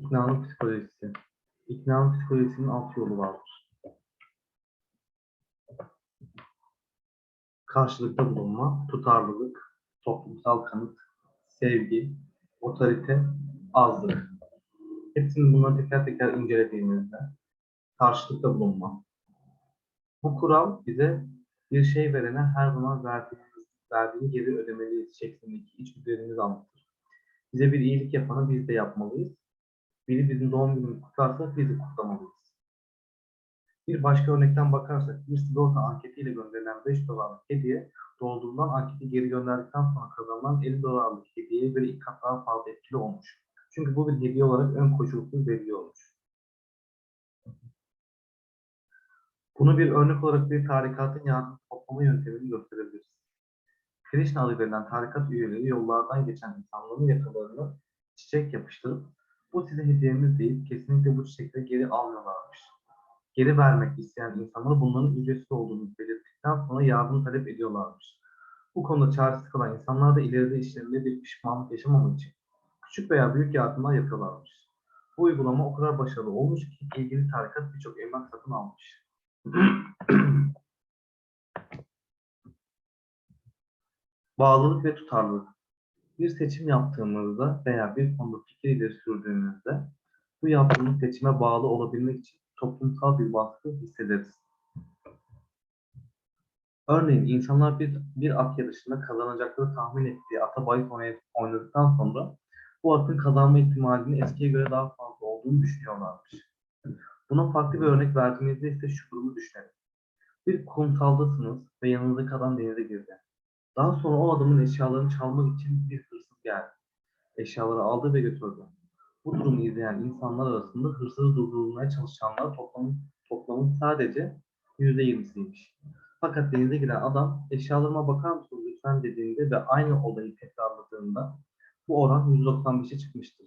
İknanın psikolojisi. İknanın psikolojisinin alt yolu vardır. Karşılıkta bulunma, tutarlılık, toplumsal kanıt, sevgi, otorite, azlık. Hepsini bunları teker teker incelediğimizde karşılıkta bulunma. Bu kural bize bir şey verene her zaman verdiğimiz, verdiğini geri ödemeliyiz şeklindeki içgüdülerimizi anlatır. Bize bir iyilik yapanı biz de yapmalıyız. Biri bizim doğum günümüzü kutlarsa biz de kutlamalıyız. Bir başka örnekten bakarsak bir sigorta anketiyle gönderilen 5 dolarlık hediye doldurulan anketi geri gönderdikten sonra kazanılan 50 dolarlık hediyeye göre iki kat daha fazla etkili olmuş. Çünkü bu bir hediye olarak ön koşulsuz veriliyormuş. Bunu bir örnek olarak bir tarikatın yardım toplama yöntemini gösterebiliriz. Krishna adı verilen tarikat üyeleri yollardan geçen insanların yakalarına çiçek yapıştırıp bu size hediyemiz deyip kesinlikle bu çiçekleri geri almıyorlarmış. Geri vermek isteyen insanlara bunların ücretsiz olduğunu belirttikten sonra yardım talep ediyorlarmış. Bu konuda çaresiz kalan insanlar da ileride işlerinde bir pişmanlık yaşamamak için küçük veya büyük yardımlar yapıyorlarmış. Bu uygulama o kadar başarılı olmuş ki ilgili tarikat birçok emlak satın almış. Bağlılık ve tutarlılık. Bir seçim yaptığımızda veya bir konuda fikir ileri sürdüğümüzde bu yaptığımız seçime bağlı olabilmek için toplumsal bir baskı hissederiz. Örneğin insanlar bir, bir at yarışında kazanacakları tahmin ettiği ata bahis oynadıktan sonra bu atın kazanma ihtimalinin eskiye göre daha fazla olduğunu düşünüyorlarmış. Buna farklı bir örnek verdiğimizde ise şu durumu düşünelim. Bir kumsaldasınız ve yanınızdaki adam denize girdi. Daha sonra o adamın eşyalarını çalmak için bir hırsız geldi. Eşyaları aldı ve götürdü. Bu durumu izleyen insanlar arasında hırsızı durdurulmaya çalışanlar toplamın, toplamın sadece %20'siymiş. Fakat denize giren adam eşyalarıma bakar mısın lütfen dediğinde ve aynı olayı tekrarladığında bu oran %95'e çıkmıştır.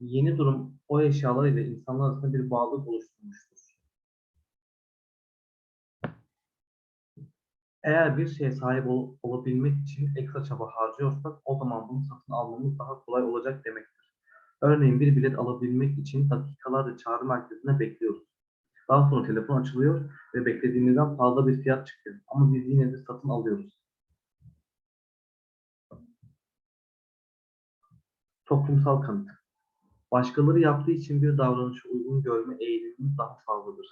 Yeni durum o eşyalar ile insanlar arasında bir bağlılık oluşturmuştur. Eğer bir şeye sahip ol- olabilmek için ekstra çaba harcıyorsak o zaman bunu satın almamız daha kolay olacak demektir. Örneğin bir bilet alabilmek için dakikalarca çağrı merkezinde bekliyoruz. Daha sonra telefon açılıyor ve beklediğimizden fazla bir fiyat çıkıyor. Ama biz yine de satın alıyoruz. Toplumsal kanıt. Başkaları yaptığı için bir davranışı uygun görme eğilimimiz daha fazladır.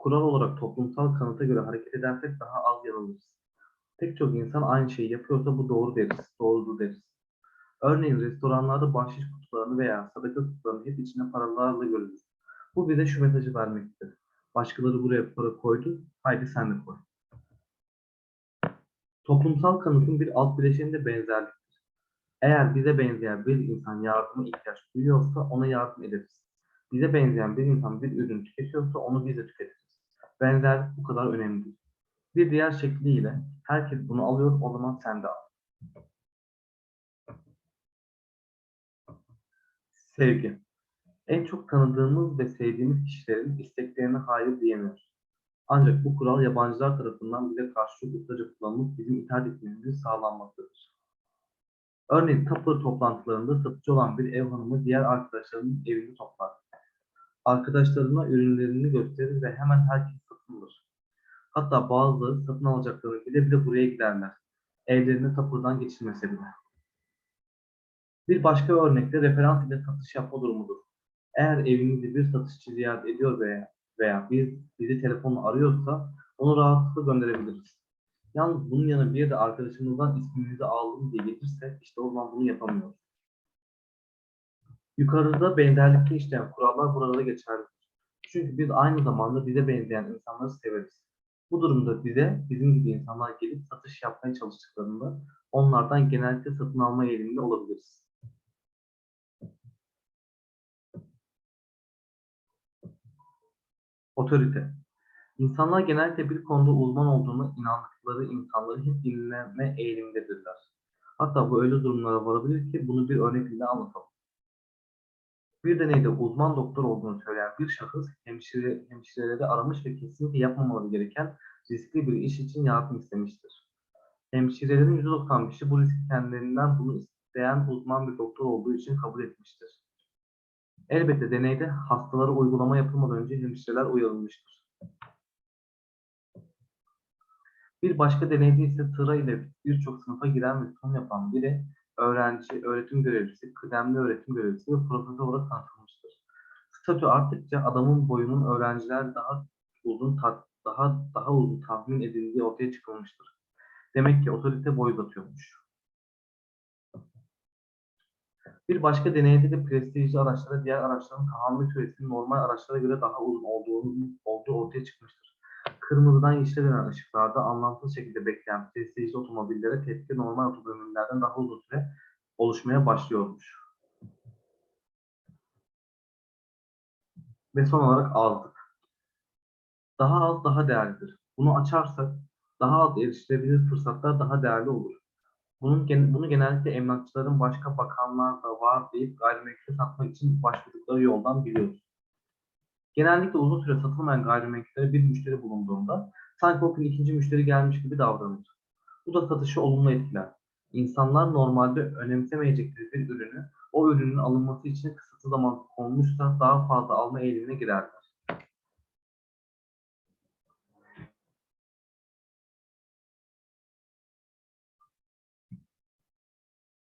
Kural olarak toplumsal kanıta göre hareket edersek daha az yanılırız. Pek çok insan aynı şeyi yapıyorsa bu doğru deriz, doğrudur deriz. Örneğin restoranlarda bahşiş kutularını veya sadaka kutularını hep içine paralarla görürüz. Bu bize şu mesajı vermektedir. Başkaları buraya para koydu, haydi sen de koy. Toplumsal kanıtın bir alt bileşeni de benzerliktir. Eğer bize benzeyen bir insan yardıma ihtiyaç duyuyorsa ona yardım ederiz. Bize benzeyen bir insan bir ürün tüketiyorsa onu biz de tüketiriz. Benzerlik bu kadar önemlidir. Bir diğer şekliyle herkes bunu alıyor o zaman sen de al. Sevgi. En çok tanıdığımız ve sevdiğimiz kişilerin isteklerine hayır diyemiyoruz. Ancak bu kural yabancılar tarafından bize karşı ustaca kullanılıp bizim itaat etmemizi sağlanmaktadır. Örneğin tapır toplantılarında satıcı olan bir ev hanımı diğer arkadaşlarının evini toplar. Arkadaşlarına ürünlerini gösterir ve hemen herkes. Hatta bazıları satın alacaklarını bile bile buraya giderler. Evlerine tapırdan geçilmese bile. Bir başka örnekte referans ile satış yapma durumudur. Eğer evinizi bir satışçı ziyaret ediyor veya, veya biz bizi telefonla arıyorsa onu rahatlıkla gönderebiliriz. Yalnız bunun yanı bir de arkadaşımızdan isminizi aldım diye getirse işte o zaman bunu yapamıyoruz. Yukarıda benzerlikte işleyen kurallar burada geçerlidir. Çünkü biz aynı zamanda bize benzeyen insanları severiz. Bu durumda bize bizim gibi insanlar gelip satış yapmaya çalıştıklarında onlardan genellikle satın alma eğiliminde olabiliriz. Otorite. İnsanlar genellikle bir konuda uzman olduğunu inandıkları insanları hep dinleme eğilimindedirler. Hatta bu öyle durumlara varabilir ki bunu bir örnek ile anlatalım. Bir deneyde uzman doktor olduğunu söyleyen bir şahıs hemşire, hemşireleri aramış ve kesinlikle yapmamaları gereken riskli bir iş için yardım istemiştir. Hemşirelerin %95'i bu riski kendilerinden bunu isteyen uzman bir doktor olduğu için kabul etmiştir. Elbette deneyde hastalara uygulama yapılmadan önce hemşireler uyarılmıştır. Bir başka deneyde ise tıra ile birçok sınıfa giren ve sunum yapan biri öğrenci, öğretim görevlisi, kıdemli öğretim görevlisi ve profesör olarak tanıtılmıştır. Statü arttıkça adamın boyunun öğrenciler daha uzun daha daha uzun tahmin edildiği ortaya çıkılmıştır. Demek ki otorite boy uzatıyormuş. Bir başka deneyde de prestijli araçlara diğer araçların tahammül süresinin normal araçlara göre daha uzun olduğunu, olduğu ortaya çıkmıştır. Kırmızıdan yeşile dönen ışıklarda anlamsız şekilde bekleyen prestijli otomobillere tepki normal otomobillerden daha uzun süre oluşmaya başlıyormuş. Ve son olarak azlık. Daha az daha değerlidir. Bunu açarsak daha az erişilebilir fırsatlar daha değerli olur. Bunun, bunu genellikle emlakçıların başka bakanlar da var deyip gayrimenkul satmak için başvurdukları yoldan biliyoruz. Genellikle uzun süre satılmayan gayrimenkullere bir müşteri bulunduğunda sanki o gün ikinci müşteri gelmiş gibi davranır. Bu da satışı olumlu etkiler. İnsanlar normalde önemsemeyecekleri bir ürünü o ürünün alınması için kısıtlı zaman konmuşsa daha fazla alma eğilimine girerler.